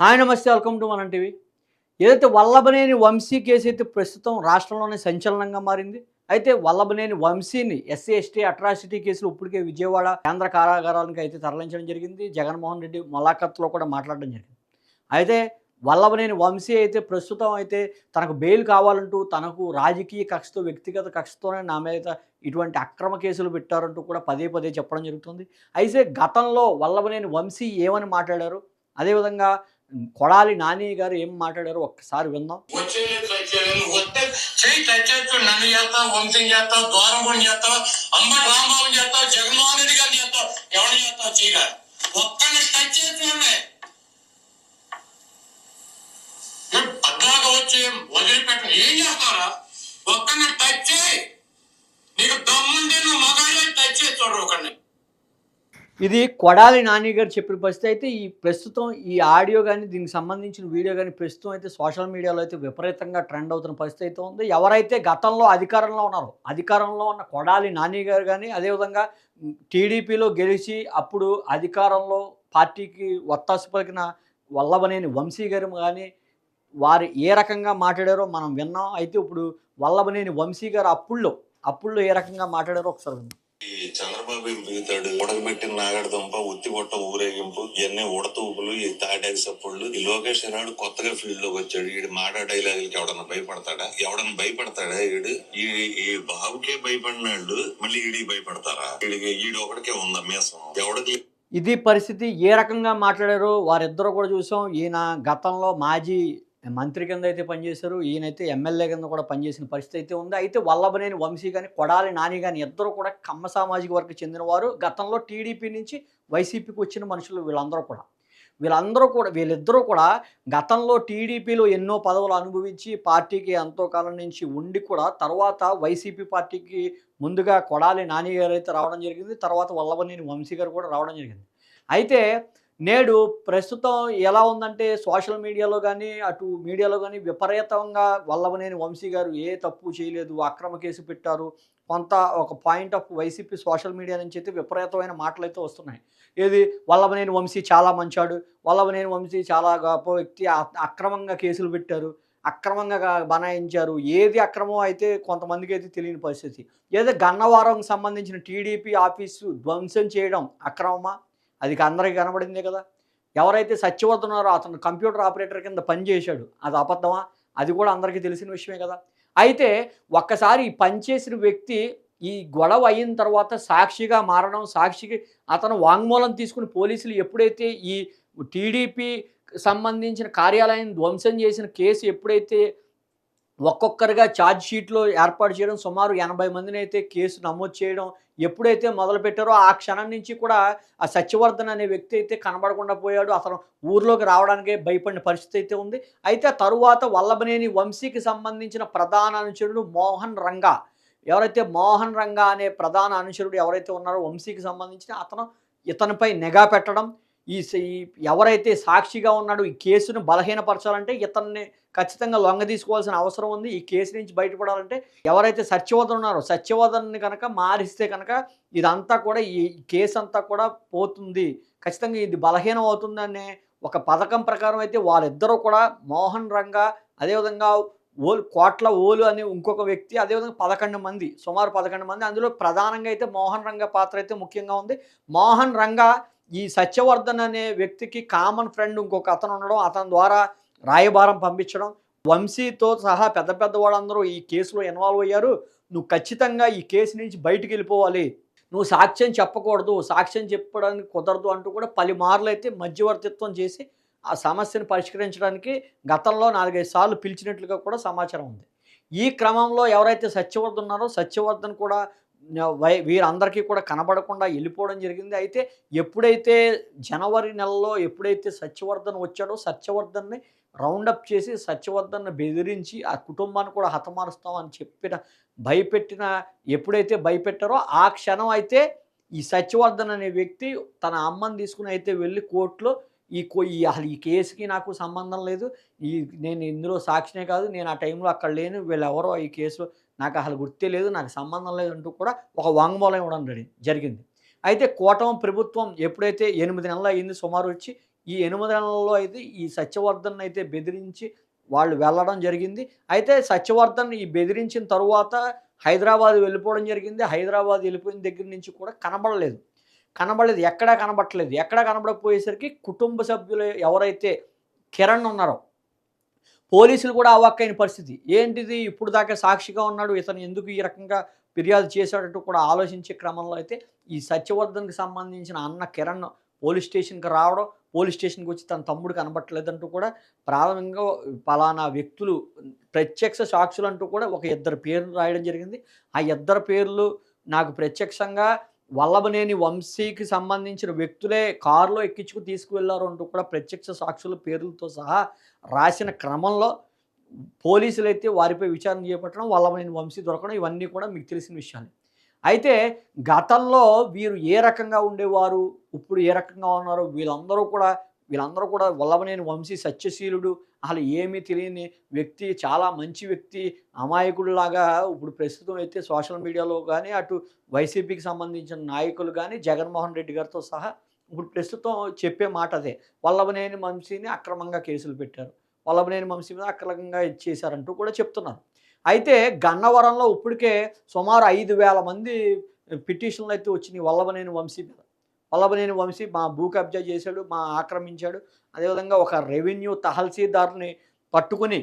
Hi నమస్తే welcome to మన TV. ఏదైతే వల్లభనేని వంశీ కేసు అయితే ప్రస్తుతం రాష్ట్రంలోనే సంచలనంగా మారింది అయితే వల్లభనేని వంశీని ఎస్సీ ఎస్టీ అట్రాసిటీ కేసులు ఇప్పటికే విజయవాడ కేంద్ర కారాగారానికి అయితే తరలించడం జరిగింది జగన్మోహన్ రెడ్డి ములాఖత్లో కూడా మాట్లాడడం జరిగింది. అయితే వల్లభనేని వంశీ అయితే ప్రస్తుతం అయితే తనకు బెయిల్ కావాలంటూ తనకు రాజకీయ కక్షతో వ్యక్తిగత కక్షతోనే నా మీద ఇటువంటి అక్రమ కేసులు పెట్టారంటూ కూడా పదే పదే చెప్పడం జరుగుతుంది. అయితే గతంలో వల్లభనేని వంశీ ఏమని మాట్లాడారు? అదేవిధంగా కొడాలి నాని గారు ఏం మాట్లాడారో ఒక్కసారి విందాం. వచ్చేది వస్తే చెయ్యి చేస్తావు చేస్తావు గారిని వదిలిపెట్టను. ఏం చేస్తారా ఒక్కడిని టచ్ చేయి. నీకు దమ్ముంటే నువ్వు మగాడే టచ్ చేసి చూడరు ఇది కొడాలి నాని గారు చెప్పిన పరిస్థితి అయితే ఈ ప్రస్తుతం ఈ ఆడియో కానీ దీనికి సంబంధించిన వీడియో కానీ ప్రస్తుతం అయితే సోషల్ మీడియాలో అయితే విపరీతంగా ట్రెండ్ అవుతున్న పరిస్థితి అయితే ఉంది. ఎవరైతే గతంలో అధికారంలో ఉన్నారో అధికారంలో ఉన్న కొడాలి నాని గారు కానీ అదేవిధంగా టీడీపీలో గెలిచి అప్పుడు అధికారంలో పార్టీకి ఒత్తాసు పలికిన వల్లభనేని వంశీ గారు కానీ వారు ఏ రకంగా మాట్లాడారో మనం విన్నాం. అయితే ఇప్పుడు వల్లభనేని వంశీ గారు అప్పుల్లో అప్పుల్లో ఏ రకంగా మాట్లాడారో ఒకసారి విన్నాం. చంద్రబాబు ఏం దిగుతాడు ఉడకబెట్టిన నాగడదుంప ఉత్తిగొట్ట ఊరేగింపు ఇవన్నీ ఉడత ఊపులు ఈ తాటాకి సప్పుళ్ళు. ఈ లోకేష్ నాడు కొత్తగా ఫీల్డ్లోకి వచ్చాడు. ఈడు మాట డైలాగులకి ఎవడన్నా భయపడతాడా? ఎవడన్నా భయపడతాడా ఈడు? ఈ ఈ బాబుకే భయపడినాడు మళ్ళీ ఈడికి భయపడతారా? ఈడికి ఈడు ఒకడికే ఉందా మీసం? ఎవడికి? ఇది పరిస్థితి ఏ రకంగా మాట్లాడారో వారిద్దరూ కూడా చూసాం. ఈయన గతంలో మాజీ మంత్రి కింద అయితే పనిచేశారు ఈయనైతే ఎమ్మెల్యే కింద కూడా పనిచేసిన పరిస్థితి అయితే ఉంది. అయితే వల్లభనేని వంశీ కానీ కొడాలి నాని కానీ ఇద్దరు కూడా కమ్మ సామాజిక వర్గం చెందినవారు. గతంలో టీడీపీ నుంచి వైసీపీకి వచ్చిన మనుషులు వీళ్ళందరూ కూడా. వీళ్ళందరూ కూడా వీళ్ళిద్దరూ కూడా గతంలో టీడీపీలో ఎన్నో పదవులు అనుభవించి పార్టీకి ఎంతో కాలం నుంచి ఉండి కూడా తర్వాత వైసీపీ పార్టీకి ముందుగా కొడాలి నాని గారు అయితే రావడం జరిగింది. తర్వాత వల్లభనేని వంశీ గారు కూడా రావడం జరిగింది. అయితే నేడు ప్రస్తుతం ఎలా ఉందంటే సోషల్ మీడియాలో కానీ అటు మీడియాలో కానీ విపరీతంగా వల్లభనేని వంశీ గారు ఏ తప్పు చేయలేదు అక్రమ కేసు పెట్టారు. కొంత ఒక point of YCP social media నుంచి అయితే విపరీతమైన మాటలు అయితే వస్తున్నాయి. ఏది? వల్లభనేని వంశీ చాలా మంచాడు. వల్లభనేని వంశీ చాలా గొప్ప వ్యక్తి. అక్రమంగా కేసులు పెట్టారు. అక్రమంగా బనాయించారు. ఏది అక్రమం అయితే కొంతమందికి అయితే తెలియని పరిస్థితి. ఏదో గన్నవరంకి సంబంధించిన టీడీపీ ఆఫీసు ధ్వంసం చేయడం అక్రమమా? అది అందరికీ కనబడిందే కదా. ఎవరైతే సత్యవర్ధనారో అతను కంప్యూటర్ ఆపరేటర్ కింద పనిచేశాడు అది అబద్ధమా? అది కూడా అందరికీ తెలిసిన విషయమే కదా. అయితే ఒక్కసారి ఈ పనిచేసిన వ్యక్తి ఈ గొడవ అయిన తర్వాత సాక్షిగా మారడం సాక్షికి అతను వాంగ్మూలం తీసుకుని పోలీసులు ఎప్పుడైతే ఈ టీడీపీ సంబంధించిన కార్యాలయం ధ్వంసం చేసిన కేసు ఎప్పుడైతే ఒక్కొక్కరిగా ఛార్జ్ షీట్లో ఏర్పాటు చేయడం సుమారు ఎనభై మందిని అయితే కేసు నమోదు చేయడం ఎప్పుడైతే మొదలుపెట్టారో ఆ క్షణం నుంచి కూడా ఆ సత్యవర్ధన్ అనే వ్యక్తి అయితే కనబడకుండా పోయాడు. అతను ఊర్లోకి రావడానికే భయపడిన పరిస్థితి అయితే ఉంది. అయితే తరువాత వల్లభనేని వంశీకి సంబంధించిన ప్రధాన అనుచరుడు మోహన్ రంగా. ఎవరైతే మోహన్ రంగా అనే ప్రధాన అనుచరుడు ఎవరైతే ఉన్నారో వంశీకి సంబంధించిన అతను ఇతనిపై నిఘా పెట్టడం ఈ ఎవరైతే సాక్షిగా ఉన్నాడో ఈ కేసును బలహీనపరచాలంటే ఇతన్ని ఖచ్చితంగా లొంగ తీసుకోవాల్సిన అవసరం ఉంది. ఈ కేసు నుంచి బయటపడాలంటే ఎవరైతే సత్యవదన్ ఉన్నారో సత్యవదన్ని కనుక మారిస్తే కనుక ఇదంతా కూడా ఈ కేసు అంతా కూడా పోతుంది. ఖచ్చితంగా ఇది బలహీనం అవుతుందనే ఒక పథకం ప్రకారం అయితే వాళ్ళిద్దరూ కూడా మోహన్ రంగా అదేవిధంగా ఓలు కోట్ల ఓలు అనే ఇంకొక వ్యక్తి అదేవిధంగా పదకొండు మంది సుమారు పదకొండు మంది. అందులో ప్రధానంగా అయితే మోహన్ రంగ పాత్ర అయితే ముఖ్యంగా ఉంది. మోహన్ రంగా ఈ సత్యవర్ధన్ అనే వ్యక్తికి కామన్ ఫ్రెండ్ ఇంకొక అతను ఉండడం అతని ద్వారా రాయబారం పంపించడం వంశీతో సహా పెద్ద పెద్ద వాళ్ళందరూ ఈ కేసులో ఇన్వాల్వ్ అయ్యారు. నువ్వు ఖచ్చితంగా ఈ కేసు నుంచి బయటికి వెళ్ళిపోవాలి. నువ్వు సాక్ష్యం చెప్పకూడదు. సాక్ష్యం చెప్పడానికి కుదరదు అంటూ కూడా పలుమార్లు అయితే మధ్యవర్తిత్వం చేసి ఆ సమస్యను పరిష్కరించడానికి గతంలో నాలుగైదు సార్లు పిలిచినట్లుగా కూడా సమాచారం ఉంది. ఈ క్రమంలో ఎవరైతే సత్యవర్ధన్ ఉన్నారో సత్యవర్ధన్ కూడా వై వీరందరికీ కూడా కనబడకుండా వెళ్ళిపోవడం జరిగింది. అయితే ఎప్పుడైతే జనవరి నెలలో ఎప్పుడైతే సత్యవర్ధన్ వచ్చాడో సత్యవర్ధన్ని రౌండప్ చేసి సత్యవర్ధన్ బెదిరించి ఆ కుటుంబాన్ని కూడా హతమారుస్తామని చెప్పిన భయపెట్టిన ఎప్పుడైతే భయపెట్టారో ఆ క్షణం అయితే ఈ సత్యవర్ధన్ అనే వ్యక్తి తన అమ్మని తీసుకుని అయితే వెళ్ళి కోర్టులో ఈ కో ఈ అసలు ఈ కేసుకి నాకు సంబంధం లేదు. ఈ నేను ఇందులో సాక్షినే కాదు. నేను ఆ టైంలో అక్కడ లేను. వీళ్ళెవరో ఈ కేసులో నాకు అసలు గుర్తే లేదు నాకు సంబంధం లేదు అంటూ కూడా ఒక వాంగ్మూలం ఇవ్వడం జరిగింది. అయితే కూటమి ప్రభుత్వం ఎప్పుడైతే ఎనిమిది నెలలు అయింది సుమారు వచ్చి ఈ ఎనిమిది నెలల్లో అయితే ఈ సత్యవర్ధన్ అయితే బెదిరించి వాళ్ళు వెళ్ళడం జరిగింది. అయితే సత్యవర్ధన్ ఈ బెదిరించిన తరువాత హైదరాబాద్ వెళ్ళిపోవడం జరిగింది. హైదరాబాద్ వెళ్ళిపోయిన దగ్గర నుంచి కూడా కనబడలేదు. కనబడలేదు. ఎక్కడా కనబడట్లేదు. ఎక్కడా కనబడకపోయేసరికి కుటుంబ సభ్యులు ఎవరైతే కిరణ్ ఉన్నారో పోలీసులు కూడా అవాక్కైన పరిస్థితి. ఏంటిది? ఇప్పుడు దాకా సాక్షిగా ఉన్నాడు. ఇతను ఎందుకు ఈ రకంగా ఫిర్యాదు చేశాడంటూ కూడా ఆలోచించే క్రమంలో అయితే ఈ సత్యవర్ధన్కి సంబంధించిన అన్న కిరణ్ పోలీస్ స్టేషన్కి రావడం పోలీస్ స్టేషన్కి వచ్చి తన తమ్ముడు కనబట్టలేదంటూ కూడా ప్రాథమికంగా పలానా వ్యక్తులు ప్రత్యక్ష సాక్షులు అంటూ కూడా ఒక ఇద్దరు పేర్లు రాయడం జరిగింది. ఆ ఇద్దరు పేర్లు నాకు ప్రత్యక్షంగా వల్లభనేని వంశీకి సంబంధించిన వ్యక్తులే కారులో ఎక్కించుకు తీసుకువెళ్ళారు అంటూ కూడా ప్రత్యక్ష సాక్షుల పేర్లతో సహా రాసిన క్రమంలో పోలీసులు అయితే వారిపై విచారణ చేపట్టడం వల్లభనేని వంశీ దొరకడం ఇవన్నీ కూడా మీకు తెలిసిన విషయాలు. అయితే గతంలో వీరు ఏ రకంగా ఉండేవారు? ఇప్పుడు ఏ రకంగా ఉన్నారు? వీళ్ళందరూ కూడా వీళ్ళందరూ కూడా వల్లభనేని వంశీ సత్యశీలుడు అసలు ఏమీ తెలియని వ్యక్తి చాలా మంచి వ్యక్తి అమాయకుడిలాగా ఇప్పుడు ప్రస్తుతం అయితే సోషల్ మీడియాలో కానీ అటు వైసీపీకి సంబంధించిన నాయకులు కానీ జగన్మోహన్ రెడ్డి గారితో సహా ఇప్పుడు ప్రస్తుతం చెప్పే మాట అదే. వల్లభనేని వంశీని అక్రమంగా కేసులు పెట్టారు. వల్లభనేని వంశీ మీద అక్రమంగా ఇచ్చేశారంటూ కూడా చెప్తున్నారు. అయితే గన్నవరంలో ఇప్పటికే సుమారు ఐదు వేల మంది పిటిషన్లు అయితే వచ్చినాయి వల్లభనేని వంశీ మీద. వల్లభనేని వంశీ మా భూ కబ్జా చేశాడు మా ఆక్రమించాడు. అదేవిధంగా ఒక రెవెన్యూ తహసీల్దార్ని పట్టుకుని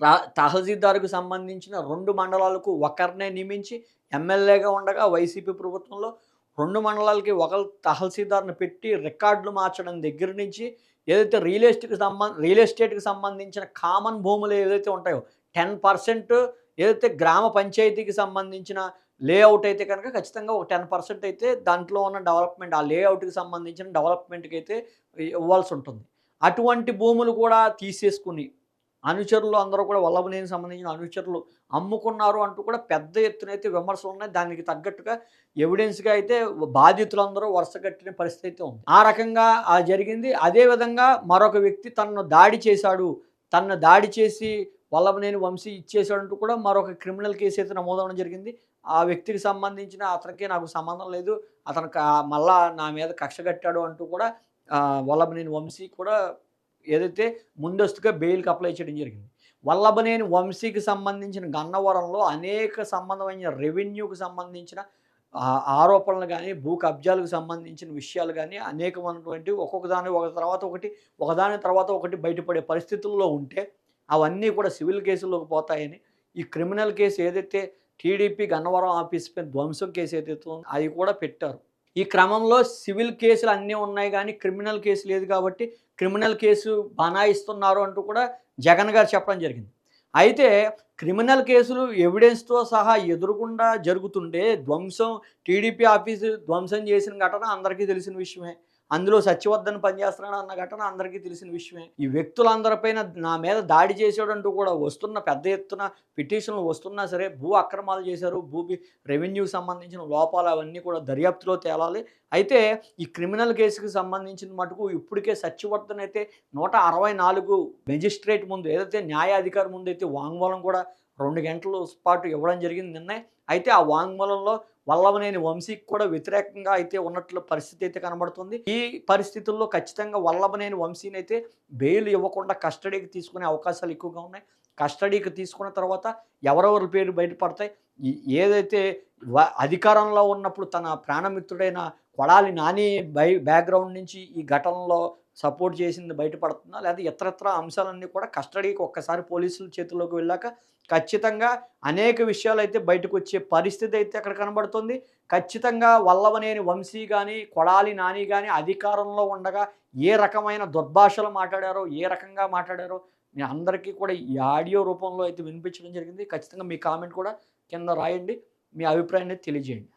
రా తహసీల్దార్కు సంబంధించిన రెండు మండలాలకు ఒకరినే నియమించి ఎమ్మెల్యేగా ఉండగా వైసీపీ ప్రభుత్వంలో రెండు మండలాలకి ఒకరు తహసీల్దార్ని పెట్టి రికార్డులు మార్చడం దగ్గర నుంచి ఏదైతే రియల్ ఎస్టేట్కి సంబంధ రియల్ ఎస్టేట్కి సంబంధించిన కామన్ భూములు ఏదైతే ఉంటాయో టెన్ పర్సెంట్ ఏదైతే గ్రామ పంచాయతీకి సంబంధించిన లేఅవుట్ అయితే కనుక ఖచ్చితంగా ఒక టెన్ పర్సెంట్ అయితే దాంట్లో ఉన్న డెవలప్మెంట్ ఆ లేఅవుట్కి సంబంధించిన డెవలప్మెంట్కి అయితే ఇవ్వాల్సి ఉంటుంది. అటువంటి భూములు కూడా తీసేసుకుని అనుచరులు అందరూ కూడా వల్లభనేని సంబంధించిన అనుచరులు అమ్ముకున్నారు అంటూ కూడా పెద్ద ఎత్తున అయితే విమర్శలు ఉన్నాయి. దానికి తగ్గట్టుగా ఎవిడెన్స్గా అయితే బాధితులందరూ వరుస కట్టిన పరిస్థితి అయితే ఉంది. ఆ రకంగా ఆ జరిగింది. అదేవిధంగా మరొక వ్యక్తి తనను దాడి చేశాడు. తనను దాడి చేసి వల్లభనేని వంశీ ఇచ్చేసాడంటూ కూడా మరొక క్రిమినల్ కేసు అయితే నమోదవడం జరిగింది. ఆ వ్యక్తికి సంబంధించిన అతనికి నాకు సంబంధం లేదు. అతను మళ్ళా నా మీద కక్ష కట్టాడు అంటూ కూడా వల్లభనేని వంశీ కూడా ఏదైతే ముందస్తుగా బెయిల్కి అప్లై చేయడం జరిగింది. వల్లభనేని వంశీకి సంబంధించిన గన్నవరంలో అనేక సంబంధమైన రెవెన్యూకి సంబంధించిన ఆరోపణలు కానీ భూ కబ్జాలకు సంబంధించిన విషయాలు కానీ అనేకమైనటువంటి ఒక్కొక్క దాని ఒక తర్వాత ఒకటి ఒకదాని తర్వాత ఒకటి బయటపడే పరిస్థితుల్లో ఉంటే అవన్నీ కూడా సివిల్ కేసుల్లోకి పోతాయని ఈ క్రిమినల్ కేసు ఏదైతే టీడీపీ గన్నవరం ఆఫీస్ పైన ధ్వంసం కేసు ఏదైతే అది కూడా పెట్టారు. ఈ క్రమంలో సివిల్ కేసులు అన్నీ ఉన్నాయి కానీ క్రిమినల్ కేసు లేదు కాబట్టి క్రిమినల్ కేసు బనాయిస్తున్నారు అంటూ కూడా జగన్ గారు చెప్పడం జరిగింది. అయితే క్రిమినల్ కేసులు ఎవిడెన్స్తో సహా ఎదురుకుండా జరుగుతుంటే ధ్వంసం టీడీపీ ఆఫీసు ధ్వంసం చేసిన ఘటన అందరికీ తెలిసిన విషయమే. అందులో సత్యవర్ధన్ పనిచేస్తున్నాడు అన్న ఘటన అందరికీ తెలిసిన విషయమే. ఈ వ్యక్తులందరిపైన నా మీద దాడి చేసాడంటూ కూడా వస్తున్న పెద్ద ఎత్తున పిటిషన్లు వస్తున్నా సరే భూ అక్రమాలు చేశారు. భూమి రెవెన్యూకి సంబంధించిన లోపాలు అవన్నీ కూడా దర్యాప్తులో తేలాలి. అయితే ఈ క్రిమినల్ కేసుకి సంబంధించిన మటుకు ఇప్పటికే సత్యవర్ధన్ అయితే నూట అరవై నాలుగు మెజిస్ట్రేట్ ముందు ఏదైతే న్యాయాధికారి ముందు అయితే వాంగ్మూలం కూడా రెండు గంటల పాటు ఇవ్వడం జరిగింది నిన్నే. అయితే ఆ వాంగ్మూలంలో వల్లభనేని వంశీకి కూడా వ్యతిరేకంగా అయితే ఉన్నట్లు పరిస్థితి అయితే కనబడుతుంది. ఈ పరిస్థితుల్లో ఖచ్చితంగా వల్లభనేని వంశీని అయితే బెయిల్ ఇవ్వకుండా కస్టడీకి తీసుకునే అవకాశాలు ఎక్కువగా ఉన్నాయి. కస్టడీకి తీసుకున్న తర్వాత ఎవరెవరి పేరు బయటపడతాయి? ఏదైతే వ- అధికారంలో ఉన్నప్పుడు తన ప్రాణమిత్రుడైన కొడాలి నాని బై బ్యాక్గ్రౌండ్ నుంచి ఈ ఘటనలో సపోర్ట్ చేసింది బయటపడుతుందా? లేదా ఇతరత్ర అంశాలన్నీ కూడా కస్టడీకి ఒక్కసారి పోలీసుల చేతుల్లోకి వెళ్ళాక ఖచ్చితంగా అనేక విషయాలు అయితే బయటకు వచ్చే పరిస్థితి అయితే అక్కడ కనబడుతుంది. ఖచ్చితంగా వల్లవనేని వంశీ కానీ కొడాలి నాని కానీ అధికారంలో ఉండగా ఏ రకమైన దుర్భాషలు మాట్లాడారో ఏ రకంగా మాట్లాడారో మీ అందరికీ కూడా ఈ ఆడియో రూపంలో అయితే వినిపించడం జరిగింది. ఖచ్చితంగా మీ కామెంట్ కూడా కింద రాయండి. మీ అభిప్రాయాన్ని తెలియజేయండి.